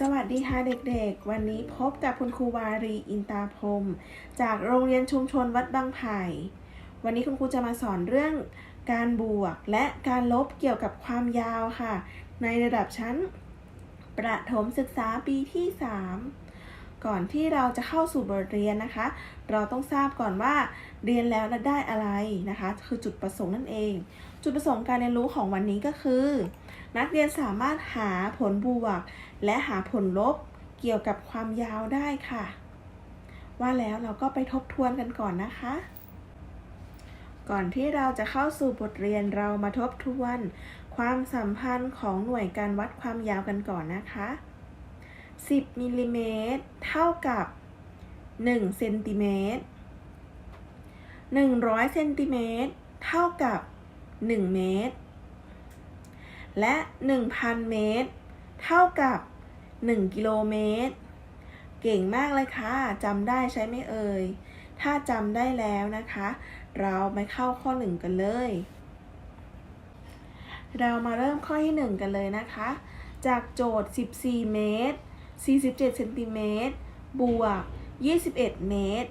สวัสดีค่ะเด็กๆ วันนี้พบกับคุณครูวารีอินตาพรมจากโรงเรียนชุมชนวัดบางไผ่ วันนี้คุณครูจะมาสอนเรื่องการบวกและการลบเกี่ยวกับความยาวค่ะ ในระดับชั้น ประถมศึกษาปีที่ 3 ก่อนที่เราจะเข้าสู่บทเรียนนะคะ เราต้องทราบก่อนว่าเรียนแล้วและได้อะไรนะคะ คือจุดประสงค์นั่นเอง จุดประสงค์การเรียนรู้ของวันนี้ก็คือ นักเรียนสามารถหาผลบวก และหาผลลบเกี่ยวกับความยาวได้ค่ะ ว่าแล้วเราก็ไปทบทวนกันก่อนนะคะ ก่อนที่เราจะเข้าสู่บทเรียนเรามาทบทวน ความสัมพันธ์ของหน่วยการวัดความยาวกันก่อนนะคะ 10มิลลิเมตรเท่ากับ1เซนติเมตร100เซนติเมตรเท่ากับ 1 เมตร และ 1,000 เมตร เท่ากับ 1 กิโลเมตร เก่งมากเลยค่ะจำได้ใช่ไหมเอ่ย ถ้าจำได้แล้วนะคะ เราไปเข้าข้อ 1 กันเลย เรามาเริ่มข้อที่ 1 กันเลยนะคะ จากโจทย์ 14 เมตร 47 เซนติเมตร บวก 21 เมตร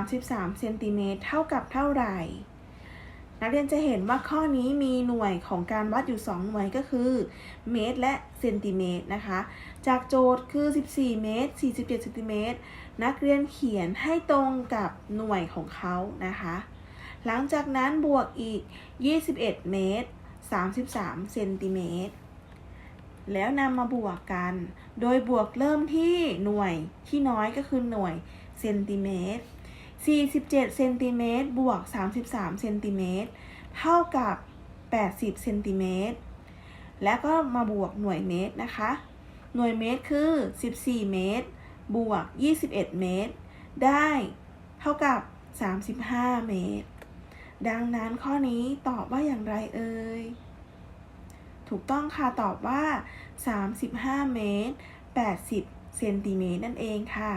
33 เซนติเมตร เท่ากับเท่าไหร่ นักเรียนจะเห็นว่าข้อนี้มีหน่วยของการวัดอยู่ 2 หน่วยก็คือ เมตรและเซนติเมตรนะคะ จากโจทย์คือ 14 เมตร 47เซนติเมตร นักเรียนเขียนให้ตรงกับหน่วยของเขานะคะ หลังจากนั้นบวกอีก 21 เมตร 33เซนติเมตร แล้วนำมาบวกกัน โดยบวกเริ่มที่หน่วยที่น้อยก็คือหน่วยเซนติเมตร 47เซนติเมตรบวก 33เซนติเมตรเท่ากับ 80เซนติเมตรแล้วก็มาบวกหน่วยเมตรนะคะ หน่วยเมตรคือ 14 เมตร บวก 21 เมตร ได้เท่ากับ 35 เมตร ดังนั้นข้อนี้ตอบว่าอย่างไรเอ่ย ถูกต้องค่ะ ตอบว่า 35 เมตร 80 เซนติเมตรนั่นเองค่ะ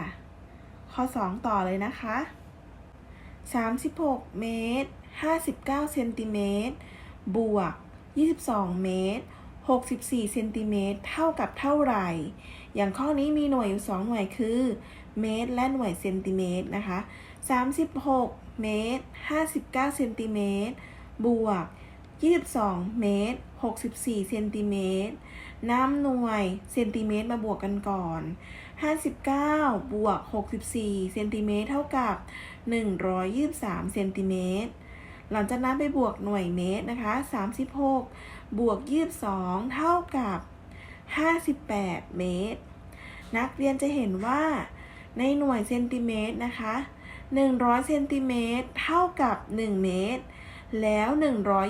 ข้อ 2 ต่อเลยนะคะ 36 เมตร 59 เซนติเมตร บวก 22 เมตร 64 เซนติเมตร เท่ากับเท่าไหร่ อย่างข้อนี้มีหน่วยอยู่ 2 หน่วยคือ เมตร และหน่วยเซนติเมตรนะคะ 36 เมตร 59 เซนติเมตร บวก 22 เมตร 64 เซนติเมตรนำหน่วยเซนติเมตรมาบวกกันก่อน 59 บวก 64 เซนติเมตรเท่ากับ 123 เซนติเมตร หลังจากนั้นไปบวกหน่วยเมตรนะคะ 36 บวก 22 เท่ากับ 58 เมตร นักเรียนจะเห็นว่าในหน่วยเซนติเมตรนะคะ 100 เซนติเมตรเท่ากับ 1 เมตร แล้ว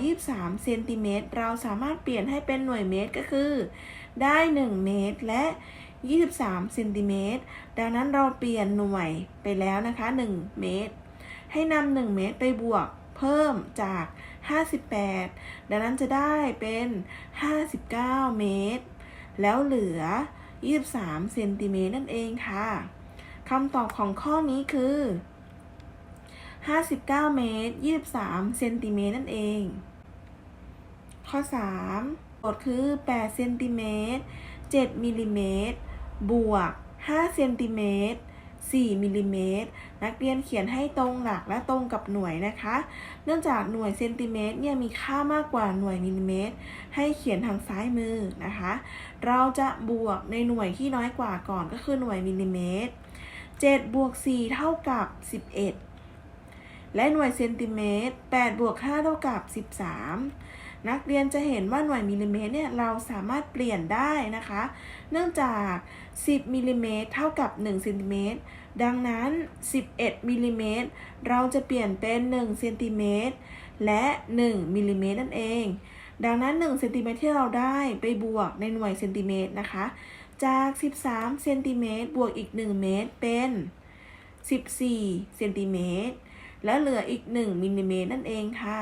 123 เซนติเมตรเราสามารถเปลี่ยนให้เป็นหน่วยเมตรก็คือ ได้ 1 เมตรและ 23เซนติเมตรดังนั้นเราเปลี่ยนหน่วยไปแล้วนะคะ 1 เมตร ให้นำ1เมตรไปบวกเพิ่มจาก 58 ดังนั้นจะได้เป็น 59 เมตร แล้วเหลือ 23เซนติเมตรนั่นเองค่ะคำตอบของข้อนี้คือ 59 เมตร 23เซนติเมตรนั่นเอง ข้อ 3 โจทย์คือ8เซนติเมตร7มิลลิเมตร บวก5เซนติเมตร4มิลลิเมตรนักเรียนเขียนให้ตรงหลักและตรงกับหน่วยนะคะ เนื่องจากหน่วยเซนติเมตรเนี่ยมีค่ามากกว่าหน่วยมิลลิเมตร ให้เขียนทางซ้ายมือนะคะ เราจะบวกในหน่วยที่น้อยกว่าก่อนก็คือหน่วยมิลลิเมตร7บวก4เท่ากับ 11 และหน่วยเซนติเมตร8บวก5เท่ากับ 13 นักเรียนจะเห็นว่าหน่วยมิลลิเมตรเนี่ยเราสามารถเปลี่ยนได้นะคะ เนื่องจาก 10มิลลิเมตรเท่ากับ1เซนติเมตรดังนั้น 11มิลลิเมตรเราจะเปลี่ยนเป็น1เซนติเมตรและ1มิลลิเมตรนั่นเอง ดังนั้น1เซนติเมตรที่เราได้ไปบวกในหน่วยเซนติเมตรนะคะ จาก 13เซนติเมตรบวกอีก 1 เมตรเป็น 14เซนติเมตรและเหลืออีก 1มิลลิเมตรนั่นเองค่ะ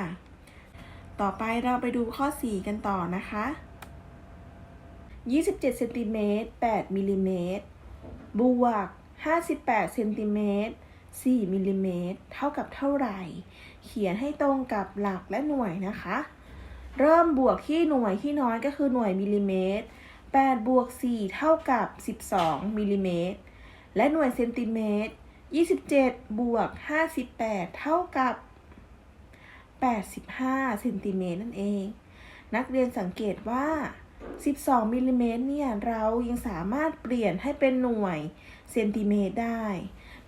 ต่อไปเราไปดูข้อ 4 กันต่อนะคะ 27เซนติเมตร8มิลลิเมตรบวก 58เซนติเมตร4มิลลิเมตรเท่ากับเท่าไหร่ เขียนให้ตรงกับหลักและหน่วยนะคะ เริ่มบวกที่หน่วยที่น้อยก็คือหน่วยมิลลิเมตร8บวก4เท่ากับ 12มิลลิเมตรและหน่วยเซนติเมตร27บวก58 เท่ากับ 85เซนติเมตรนั่นเอง นักเรียนสังเกตว่า 12มิลลิเมตรเนี่ย เรายังสามารถเปลี่ยนให้เป็นหน่วยเซนติเมตรได้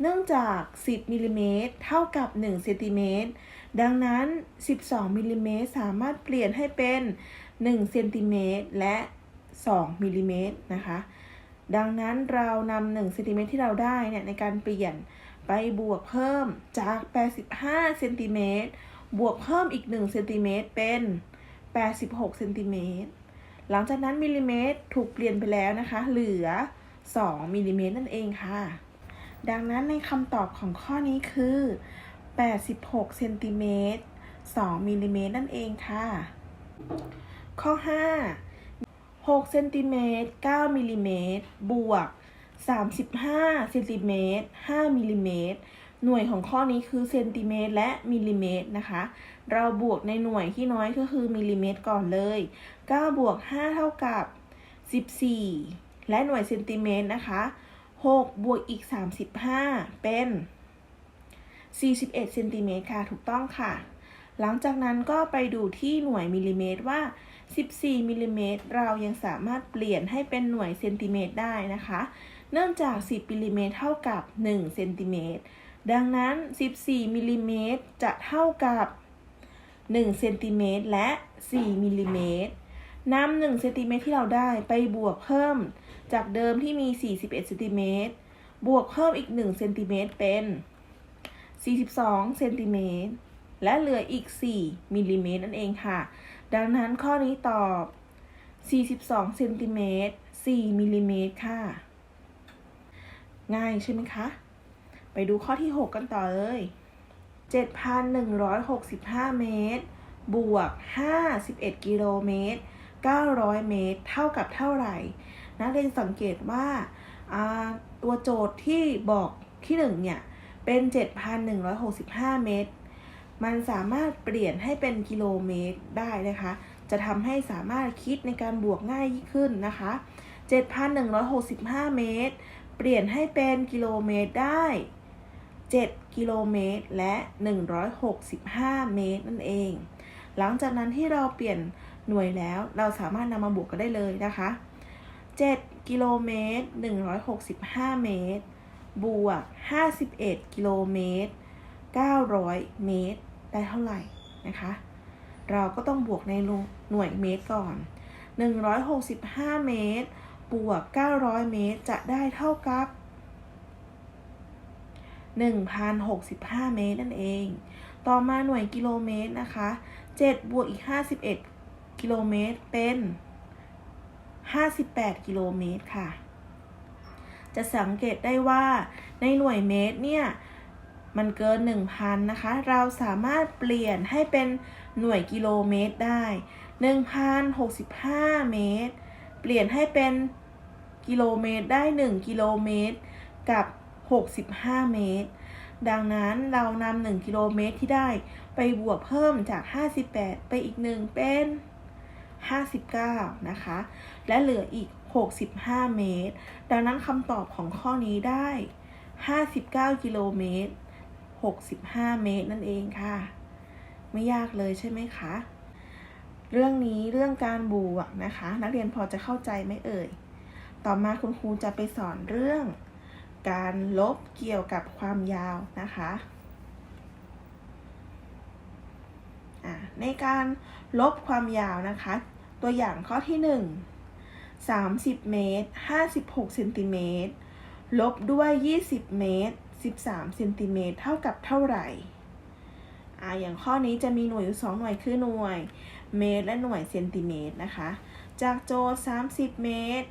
เนื่องจาก 10มิลลิเมตรเท่ากับ1เซนติเมตร ดังนั้น 12มิลลิเมตรสามารถเปลี่ยนให้เป็น1เซนติเมตรและ2มิลลิเมตรนะคะ ดังนั้นเรานำ1เซนติเมตรที่เราได้เนี่ยในการเปลี่ยนไปบวกเพิ่มจาก 85เซนติเมตร บวกเพิ่มอีก1เซนติเมตรเป็น 86เซนติเมตรหลังจากนั้นมิลลิเมตรถูกเปลี่ยนไปแล้วนะคะ เหลือ 2มิลลิเมตรนั่นเองค่ะ ดังนั้นในคำตอบของข้อนี้คือ 86เซนติเมตร2มิลลิเมตรนั่นเองค่ะ ข้อ 5 6เซนติเมตร9มิลลิเมตรบวก35เซนติเมตร5มิลลิเมตร หน่วยของข้อนี้คือเซนติเมตรและมิลลิเมตรนะคะ เราบวกในหน่วยที่น้อยก็คือมิลลิเมตรก่อนเลย 9 บวก 5 เท่ากับ 14 และหน่วยเซนติเมตรนะคะ 6 บวกอีก 35 เป็น 41 เซนติเมตรค่ะ ถูกต้องค่ะ หลังจากนั้นก็ไปดูที่หน่วยมิลลิเมตรว่า 14 มิลลิเมตรเรายังสามารถเปลี่ยนให้เป็นหน่วยเซนติเมตรได้นะคะ เนื่องจาก 10 มิลลิเมตรเท่ากับ 1 เซนติเมตร ดังนั้น 14มิลลิเมตรจะเท่ากับ1เซนติเมตรและ 4มิลลิเมตรนำ1เซนติเมตรที่เราได้ไปบวกเพิ่มจากเดิมที่มี 41เซนติเมตรบวกเพิ่มอีก1เซนติเมตรเป็น 42เซนติเมตรและเหลืออีก 4มิลลิเมตรนั่นเองค่ะ ดังนั้นข้อนี้ตอบ 42เซนติเมตร4มิลลิเมตรค่ะ ง่ายใช่ไหมคะ ไปดูข้อที่ 6 กันต่อเลย 7,165 เมตร บวก 51 กิโลเมตร 900 เมตร เท่ากับเท่าไหร่ นักเรียนสังเกตว่า ตัวโจทย์ที่บอกที่1เนี่ย เป็น 7,165 เมตร มันสามารถเปลี่ยนให้เป็นกิโลเมตรได้นะคะ จะทำให้สามารถคิดในการบวกง่ายยิ่งขึ้นนะคะ 7,165 เมตร เปลี่ยนให้เป็นกิโลเมตรได้ 7 กิโลเมตร และ 165 เมตรนั่นเอง หลังจากนั้นที่เราเปลี่ยนหน่วยแล้วเราสามารถนำมาบวกกันได้เลยนะคะ 7 กิโลเมตร 165 เมตร บวก 51 กิโลเมตร 900 เมตร ได้เท่าไหร่นะคะ เราก็ต้องบวกในหน่วยเมตรก่อน 165 เมตร บวก 900 เมตร จะได้เท่ากับ 1,065 เมตรนั่นเอง ต่อมาหน่วยกิโลเมตรนะคะ7บวกอีก 51 กิโลเมตรเป็น 58 กิโลเมตรค่ะ จะสังเกตได้ว่าในหน่วยเมตรเนี่ย มันเกิน 1,000 นะคะ เราสามารถเปลี่ยนให้เป็นหน่วยกิโลเมตรได้ 1,065 เมตร เปลี่ยนให้เป็นกิโลเมตรได้ 1 กิโลเมตร กับ 65 เมตร ดังนั้นเรานำ1กิโลเมตรที่ได้ไปบวกเพิ่มจาก 58 ไปอีก 1 เป็น 59 นะคะ และเหลืออีก 65 เมตร ดังนั้นคำตอบของข้อนี้ได้ 59 กิโลเมตร 65 เมตรนั่นเองค่ะ ไม่ยากเลยใช่ไหมคะ เรื่องนี้เรื่องการบวกนะคะ นักเรียนพอจะเข้าใจไหมเอ่ย ต่อมาคุณครูจะไปสอนเรื่อง การลบเกี่ยวกับความยาวนะคะะในการลบความยาวนะคะ ตัวอย่างข้อที่ 1 30 เมตร 56เซนติเมตรลบด้วย 20 เมตร 13เซนติเมตรเท่ากับเท่าไหร่อ่าอย่างข้อนี้จะมีหน่วยอยู่ 2 หน่วยคือหน่วยเมตรและหน่วยเซนติเมตรนะคะ จากโจทย์ 30 เมตร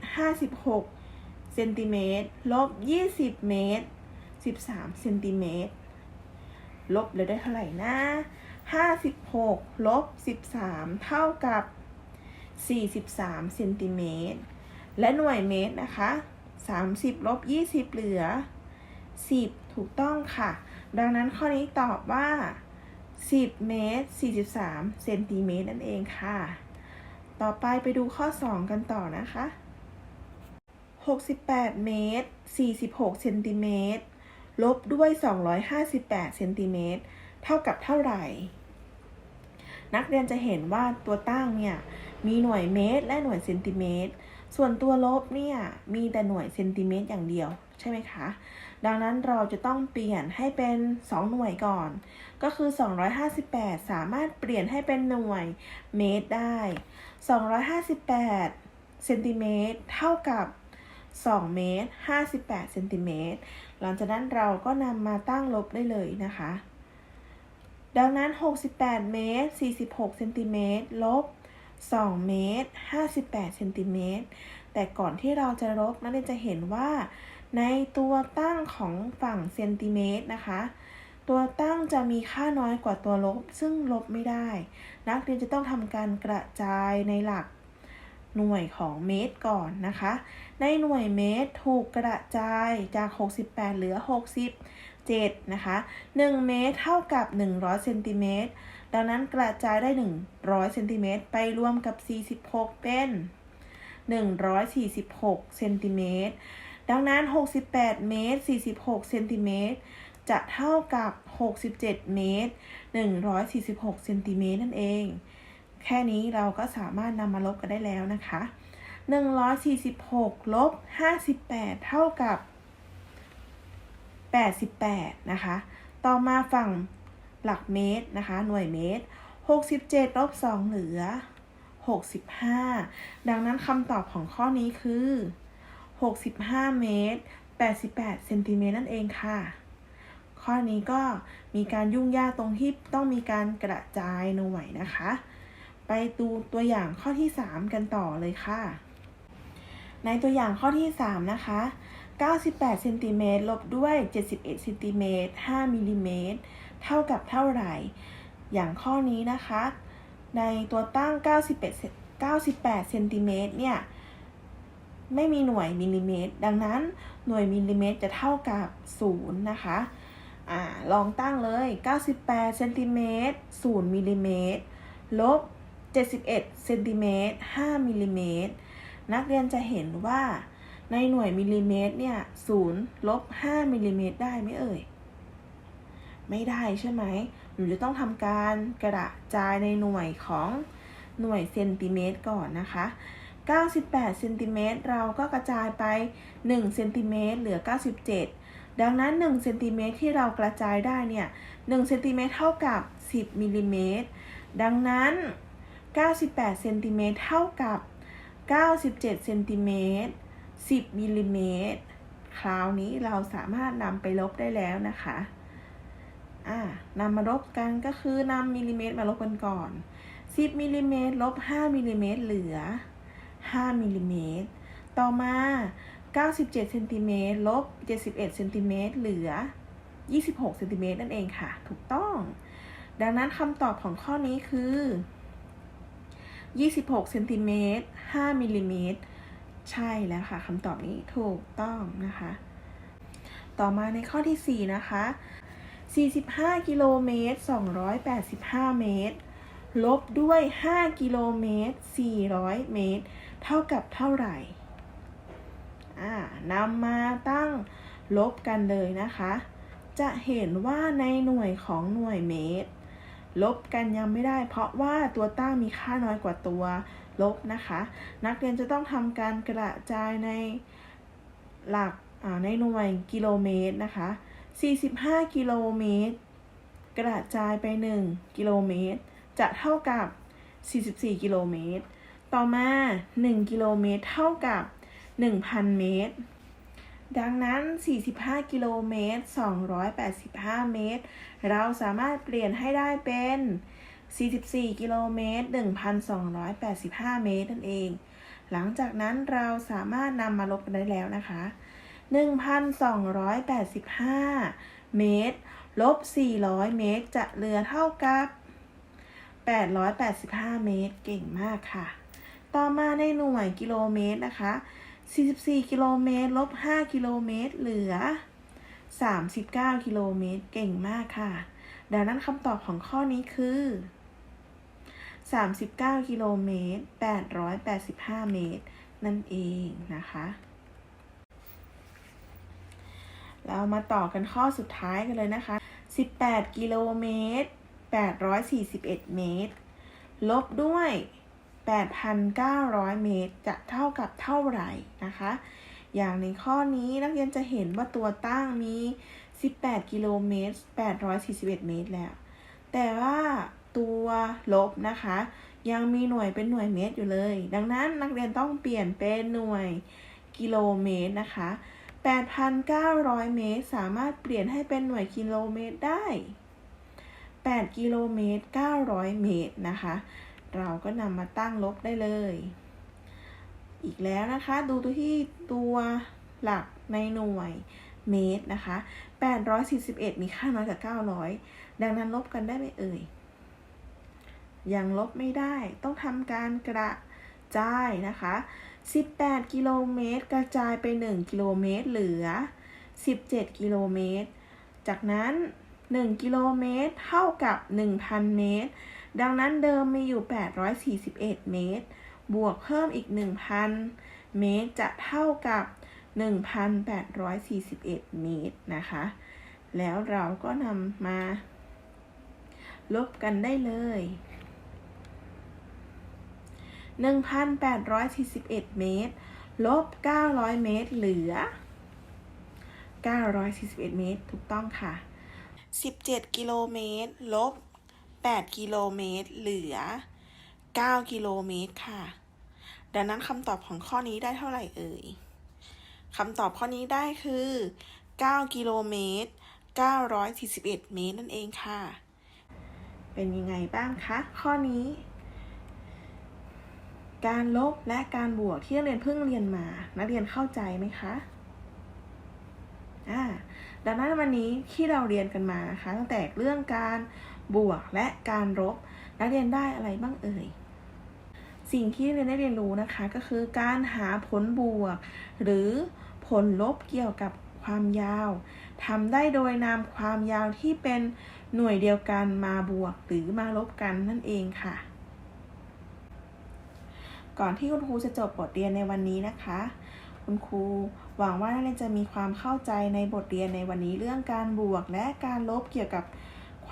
56 เซนติเมตรลบ20เมตร13เซนติเมตรลบเลยได้เท่าไหร่นะ56ลบ13เท่ากับ43เซนติเมตรและหน่วยเมตรนะคะ30ลบ20เหลือ10ถูกต้องค่ะ ดังนั้นข้อนี้ตอบว่า10เมตร43เซนติเมตรนั่นเองค่ะ ต่อไปไปดูข้อ2กันต่อนะคะ 68 เมตร 46 เซนติเมตร ลบด้วย 258 เซนติเมตร เท่ากับเท่าไหร่ นักเรียนจะเห็นว่าตัวตั้งเนี่ยมีหน่วยเมตรและหน่วยเซนติเมตร ส่วนตัวลบเนี่ยมีแต่หน่วยเซนติเมตรอย่างเดียวใช่ไหมคะ ดังนั้นเราจะต้องเปลี่ยนให้เป็น 2 หน่วยก่อน ก็คือ 258 สามารถเปลี่ยนให้เป็นหน่วยเมตรได้ 258เซนติเมตรเท่ากับ 2 เมตร 58เซนติเมตรหลังจากนั้นเราก็นำมาตั้งลบได้เลยนะคะ ดังนั้น 68 เมตร 46เซนติเมตรลบ 2 เมตร 58เซนติเมตรแต่ก่อนที่เราจะลบนักเรียนจะเห็นว่า ในตัวตั้งของฝั่งเซนติเมตรนะคะ ตัวตั้งจะมีค่าน้อยกว่าตัวลบ ซึ่งลบไม่ได้ นักเรียนจะต้องทำการกระจายในหลัก หน่วยของเมตรก่อนนะคะ ในหน่วยเมตรถูกกระจายจาก 68 เหลือ 67 นะคะ 1 เมตรเท่ากับ 100เซนติเมตรดังนั้นกระจายได้ 100เซนติเมตรไปรวมกับ 46 เป็น 146เซนติเมตรดังนั้น 68 เมตร 46 เซนติเมตร จะเท่ากับ 67 เมตร 146 เซนติเมตรนั่นเอง แค่นี้เราก็สามารถนำมาลบกันได้แล้วนะคะ 146ลบ58 เท่ากับ 88 นะคะ ต่อมาฝั่งหลักเมตรนะคะ หน่วยเมตร 67ลบ2เหลือ 65 ดังนั้นคำตอบของข้อนี้คือ 65 เมตร 88 เซนติเมตรนั่นเองค่ะ ข้อนี้ก็มีการยุ่งยากตรงที่ต้องมีการกระจายหน่วยนะคะ ไปดูตัวอย่างข้อที่ 3 กันต่อเลยค่ะ ในตัวอย่างข้อที่ 3 นะคะ 98เซนติเมตรลบด้วย 71เซนติเมตร5มิลลิเมตรเท่ากับเท่าไหร่ อย่างข้อนี้นะคะ ในตัวตั้ง91 98เซนติเมตรเนี่ยไม่มีหน่วยมิลลิเมตร ดังนั้นหน่วยมิลลิเมตรจะเท่ากับ 0 นะคะอ่าลองตั้งเลย 98เซนติเมตร0มิลลิเมตรลบ 71เซนติเมตร5มิลลิเมตรนักเรียนจะเห็นว่าในหน่วยมิลลิเมตรเนี่ย0ลบ5มิลลิเมตรได้ไหมเอ่ย ไม่ได้ใช่ไหมหนูจะต้องทำการกระจายในหน่วยของหน่วยเซนติเมตรก่อนนะคะ98เซนติเมตรเราก็กระจายไป1เซนติเมตรเหลือ 97 ดังนั้น1เซนติเมตรที่เรากระจายได้เนี่ย1เซนติเมตรเท่ากับ 10มิลลิเมตรดังนั้น 98เซนติเมตรเท่ากับ 97เซนติเมตร10มิลลิเมตรคราวนี้เราสามารถนำไปลบได้แล้วนะคะ อ่านำมาลบกันก็คือนำมิลลิเมตรมาลบกันก่อน 10มิลลิเมตรลบ5มิลลิเมตรเหลือ 5มิลลิเมตรต่อมา 97เซนติเมตรลบ71เซนติเมตรเหลือ 26เซนติเมตรนั่นเองค่ะ ถูกต้อง ดังนั้นคำตอบของข้อนี้คือ 26เซนติเมตร5มิลลิเมตรใช่แล้วค่ะคำตอบนี้ถูกต้องนะคะ ต่อมาในข้อที่ 4 นะคะ 45 กิโลเมตร 285 เมตร ลบด้วย 5 กิโลเมตร 400 เมตร เท่ากับเท่าไหร่อ่านำมาตั้งลบกันเลยนะคะ จะเห็นว่าในหน่วยของหน่วยเมตร ลบกันยังไม่ได้ เพราะว่าตัวตั้งมีค่าน้อยกว่าตัวลบนะคะ นักเรียนจะต้องทำการกระจายในหลักในหน่วยกิโลเมตรนะคะ 45 กิโลเมตร กระจายไป 1 กิโลเมตร จะเท่ากับ 44 กิโลเมตร ต่อมา 1 กิโลเมตร เท่ากับ 1,000 เมตร ดังนั้น 45 กิโลเมตร 285 เมตร เราสามารถเปลี่ยนให้ได้เป็น 44 กิโลเมตร 1,285 เมตรนั่นเอง หลังจากนั้นเราสามารถนำมาลบกันได้แล้วนะคะ 1,285 เมตร ลบ 400 เมตร จะเหลือเท่ากับ 885 เมตร เก่งมากค่ะ ต่อมาในหน่วยกิโลเมตรนะคะ 44 กิโลเมตร ลบ 5 กิโลเมตร เหลือ 39 กิโลเมตร เก่งมากค่ะ ดังนั้นคำตอบของข้อนี้คือ 39 กิโลเมตร 885 เมตร นั่นเองนะคะ เรามาต่อกันข้อสุดท้ายกันเลยนะคะ 18 กิโลเมตร 841 เมตร ลบด้วย 8,900 เมตร จะเท่ากับเท่าไหร่นะคะ อย่างในข้อนี้นักเรียนจะเห็นว่าตัวตั้งมี 18 กิโลเมตร 841 เมตรแล้ว แต่ว่าตัวลบนะคะ ยังมีหน่วยเป็นหน่วยเมตรอยู่เลย ดังนั้นนักเรียนต้องเปลี่ยนเป็นหน่วยกิโลเมตรนะคะ 8,900 เมตร สามารถเปลี่ยนให้เป็นหน่วยกิโลเมตรได้ 8 กิโลเมตร 900 เมตรนะคะ เราก็นำมาตั้งลบได้เลย อีกแล้วนะคะดูตัวที่ตัวหลักในหน่วยเมตรนะคะ 841 มีค่าน้อยกว่า900 ดังนั้นลบกันได้ไหมเอ่ย ยังลบไม่ได้ ต้องทำการกระจายนะคะ 18 กิโลเมตร กระจายไป 1 กิโลเมตร เหลือ 17 กิโลเมตร จากนั้น 1 กิโลเมตร เท่ากับ 1,000 เมตร ดังนั้นเดิมมีอยู่ 841 เมตร บวกเพิ่มอีก 1,000 เมตรจะเท่ากับ 1,841 เมตรนะคะ แล้วเราก็นำมา ลบกันได้เลย 1,841 เมตร ลบ 900 เมตร เหลือ 941 เมตร ถูกต้องค่ะ 17 กิโลเมตร ลบ 8 กิโลเมตร เหลือ 9 กิโลเมตรค่ะ ดังนั้นคำตอบของข้อนี้ได้เท่าไหร่เอ่ยคำตอบข้อนี้ได้คือ 9 กิโลเมตร 941 เมตรนั่นเองค่ะ เป็นยังไงบ้างคะ ข้อนี้ การลบและการบวกที่นักเรียนเพิ่งเรียนมา นักเรียนเข้าใจไหมคะอ่าดังนั้นวันนี้ที่เราเรียนกันมานะคะตั้งแต่เรื่องการ บวกและการลบ นักเรียนได้อะไรบ้างเอ่ย สิ่งที่นักเรียนได้เรียนรู้นะคะก็คือการหาผลบวก หรือผลลบเกี่ยวกับความยาวทำได้โดยนำความยาวที่เป็นหน่วยเดียวกันมาบวกหรือมาลบกันนั่นเองค่ะ ก่อนที่คุณครูจะจบบทเรียนในวันนี้นะคะ คุณครูหวังว่านักเรียนจะมีความเข้าใจในบทเรียนในวันนี้เรื่องการบวกและการลบเกี่ยวกับ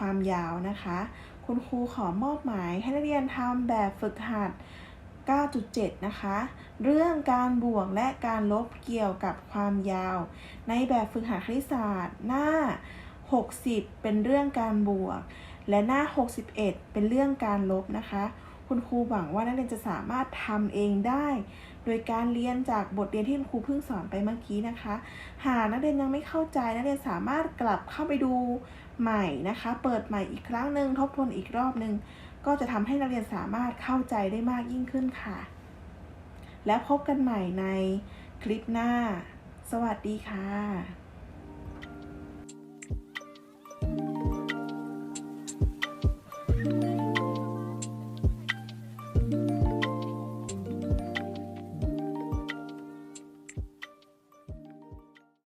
ความยาวนะคะ คุณครูขอมอบหมายให้นักเรียนทำแบบฝึกหัด 9.7 นะคะ เรื่องการบวกและการลบเกี่ยวกับความยาว ในแบบฝึกหัดคณิตศาสตร์หน้า 60 เป็นเรื่องการบวก และหน้า 61 เป็นเรื่องการลบนะคะ คุณครูหวังว่านักเรียนจะสามารถทำเองได้ โดยการเรียนจากบทเรียนที่คุณครูเพิ่งสอนไปเมื่อกี้นะคะ หากนักเรียนยังไม่เข้าใจนักเรียนสามารถกลับเข้าไปดูใหม่นะคะ เปิดใหม่อีกครั้งหนึ่งทบทวนอีกรอบหนึ่งก็จะทำให้นักเรียนสามารถเข้าใจได้มากยิ่งขึ้นค่ะ และพบกันใหม่ในคลิปหน้า สวัสดีค่ะ